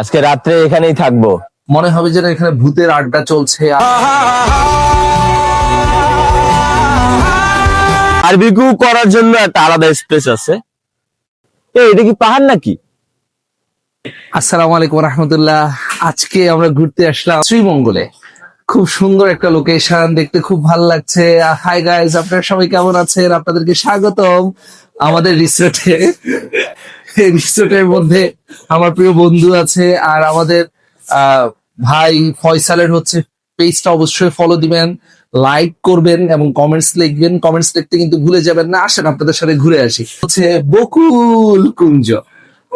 আজকে রাত্রে এখানেই থাকব। মনে হবে যেন এখানে ভূতের আড্ডা চলছে বারবিকিউ করার জন্য একটা আলাদা স্পেস আছে। এটা কি পাহাড় নাকি? আসসালামু আলাইকুম রহমতুল্লাহ। আজকে আমরা ঘুরতে আসলাম শ্রীমঙ্গলে। খুব সুন্দর একটা লোকেশন দেখতে খুব ভালো লাগছে। হাই গাইজ আপনারা সবাই কেমন আছেন? আপনাদেরকে স্বাগতম আমাদের রিসোর্টে রিসোর্টের মধ্যে আমার প্রিয় বন্ধু আছে আর আমাদের ভাই ফয়সালের হচ্ছে পেজটা অবশ্যই ফলো দিবেন লাইক করবেন এবং কমেন্টস লিখবেন। কমেন্টস লিখতে কিন্তু ভুলে যাবেন না। আসেন আপনাদের সাথে ঘুরে আসি। হচ্ছে বকুল কুঞ্জ।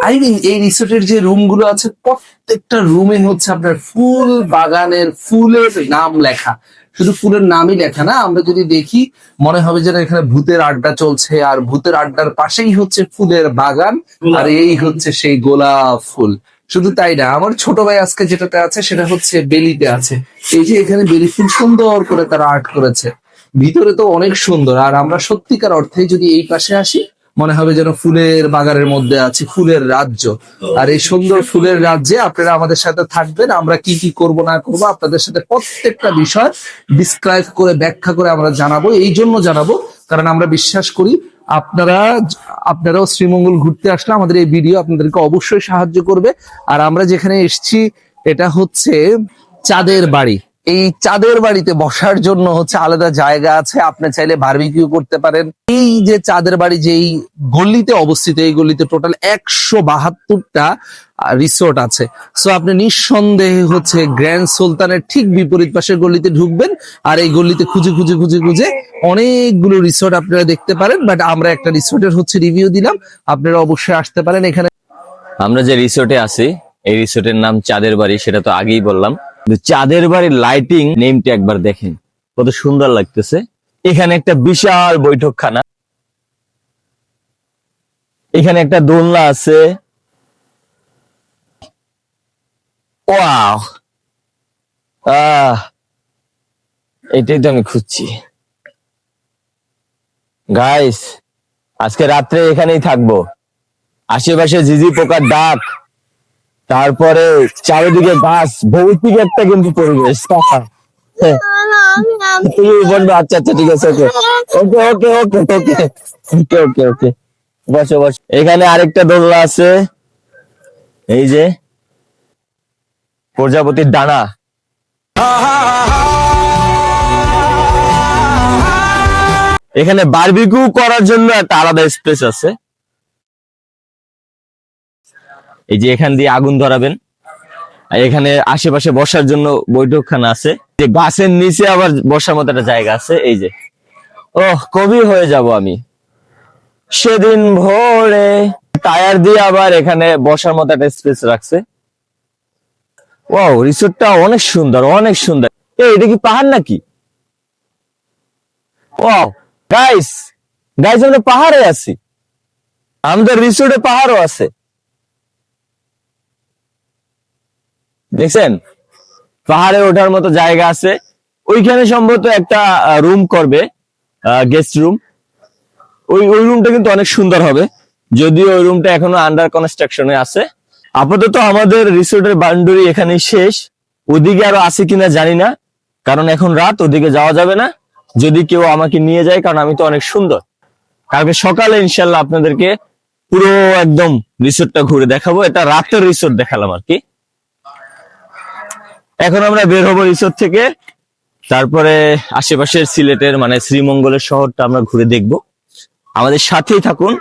আই মিন এই রিসোর্টের যে রুমগুলো আছে প্রত্যেকটা রুমে হচ্ছে আপনার ফুল বাগানের ফুলের নাম লেখা। শুধু ফুলের নামই লেখা না আমরা যদি দেখি মনে হবে যেন এখানে ভূতের আড্ডা চলছে আর ভূতের আড্ডার পাশেই হচ্ছে ফুলের বাগান আর এই হচ্ছে সেই গোলাপ ফুল। শুধু তাই না আমার ছোট ভাই আজকে যেটাতে আছে সেটা হচ্ছে বেলিতে আছে। এই যে এখানে বেলি ফুল সুন্দর করে তারা আর্ট করেছে। ভিতরে তো অনেক সুন্দর আর আমরা সত্যিকার অর্থে যদি এই পাশে আসি মনে হবে যেন ফুলের বাগানের মধ্যে আছি ফুলের রাজ্য। আর এই সুন্দর ফুলের রাজ্যে আপনারা আমাদের সাথে থাকবেন। আমরা কি কি করব না করব আপনাদের সাথে প্রত্যেকটা বিষয় ডিসক্রাইব করে ব্যাখ্যা করে আমরা জানাব। এই জন্য জানাব কারণ আমরা বিশ্বাস করি আপনারা আপনারাও শ্রীমঙ্গল ঘুরতে আসলে আমাদের এই ভিডিও আপনাদেরকে অবশ্যই সাহায্য করবে। আর আমরা যেখানে এসেছি এটা হচ্ছে চাঁদের বাড়ি। এই চাঁদের বাড়িতে বসার জন্য হচ্ছে আলাদা জায়গা আছে। আপনি চাইলে বার্বিকিউ করতে পারেন। এই যে চাঁদের বাড়ি, যেই গল্লিতে অবস্থিত, এই গলিতে টোটাল একশো বাহাত্তরটা রিসোর্ট আছে। সো আপনি নিঃসন্দেহে হচ্ছে গ্র্যান্ড সুলতানের ঠিক বিপরীত পাশের গলিতে ঢুকবেন আর এই গলিতে খুঁজে খুঁজে খুঁজে খুঁজে অনেকগুলো রিসোর্ট আপনারা দেখতে পারেন। বাট আমরা একটা রিসোর্টের হচ্ছে রিভিউ দিলাম। আপনারা অবশ্যই আসতে পারেন এখানে। আমরা যে রিসোর্টে আছি, এই রিসোর্টের নাম চাঁদের বাড়ি, সেটা তো আগেই বললাম। চাঁদের বাড়ির লাইটিং নেমটা একবার দেখেন। কত সুন্দর লাগতেছে। এখানে একটা বিশাল বৈঠকখানা। এখানে একটা দোলনা আছে। আহ! এটাই তো আমি খুঁজছি। গাইস আজকে রাত্রে এখানেই থাকব। আশেপাশে ঝিঝি পোকার ডাক। তারপরে চারিদিকে গাছ ভৌতিক একটা কিন্তু পরিবেশ হ্যাঁ। তুমি বলবে আচ্ছা আচ্ছা ঠিক আছে, ওকে। ওকে ওকে ওকে ওকে ওকে ওকে ওকে। বসো বসো। এখানে আরেকটা দোলনা আছে। এই যে, প্রজাপতির ডানা। এখানে বারবিকিউ করার জন্য একটা আলাদা স্পেস আছে। এই যে এখান দিয়ে আগুন ধরাবেন। এখানে আশেপাশে বসার জন্য বৈঠকখানা আছে। যে গাছের নিচে আবার বসার মতো একটা জায়গা আছে, এই যে। ওহ, কবি হয়ে যাব আমি। সেদিন ভোরে টায়ার দিয়ে আবার এখানে বসার মতো একটা স্পেস রাখছে। ওয়াও, রিসোর্টটা অনেক সুন্দর অনেক সুন্দর। এই, এটা কি পাহাড় নাকি? ওয়াও, গাইস গাইস, আমরা পাহাড়ে আছি। আমাদের রিসোর্টে পাহাড়ও আছে। দেখছেন? পাহাড়ে ওঠার মতো জায়গা আছে। ওইখানে সম্ভবত একটা রুম করবে গেস্ট রুম ওই ওই রুমটা কিন্তু অনেক সুন্দর হবে। যদিও ওই রুমটা এখনও আন্ডার কনস্ট্রাকশনে আছে। আপাতত আমাদের রিসোর্টের বাউন্ডারি এখানে শেষ। ওদিকে আরও আছে কিনা জানি না। কারণ এখন রাত, ওদিকে যাওয়া যাবে না। যদি কেউ আমাকে নিয়ে যায়, কারণ আমি তো অনেক সুন্দর। কালকে সকালে ইনশাল্লাহ আপনাদেরকে পুরো একদম রিসোর্টটা ঘুরে দেখাবো। এটা রাতের রিসোর্ট দেখালাম আর কি। এখন আমরা বের হব রিসোর্ট থেকে। তারপরে আশেপাশের সিলেটের মানে শ্রীমঙ্গলের শহরটা আমরা ঘুরে দেখব। আমাদের সাথেই থাকুন।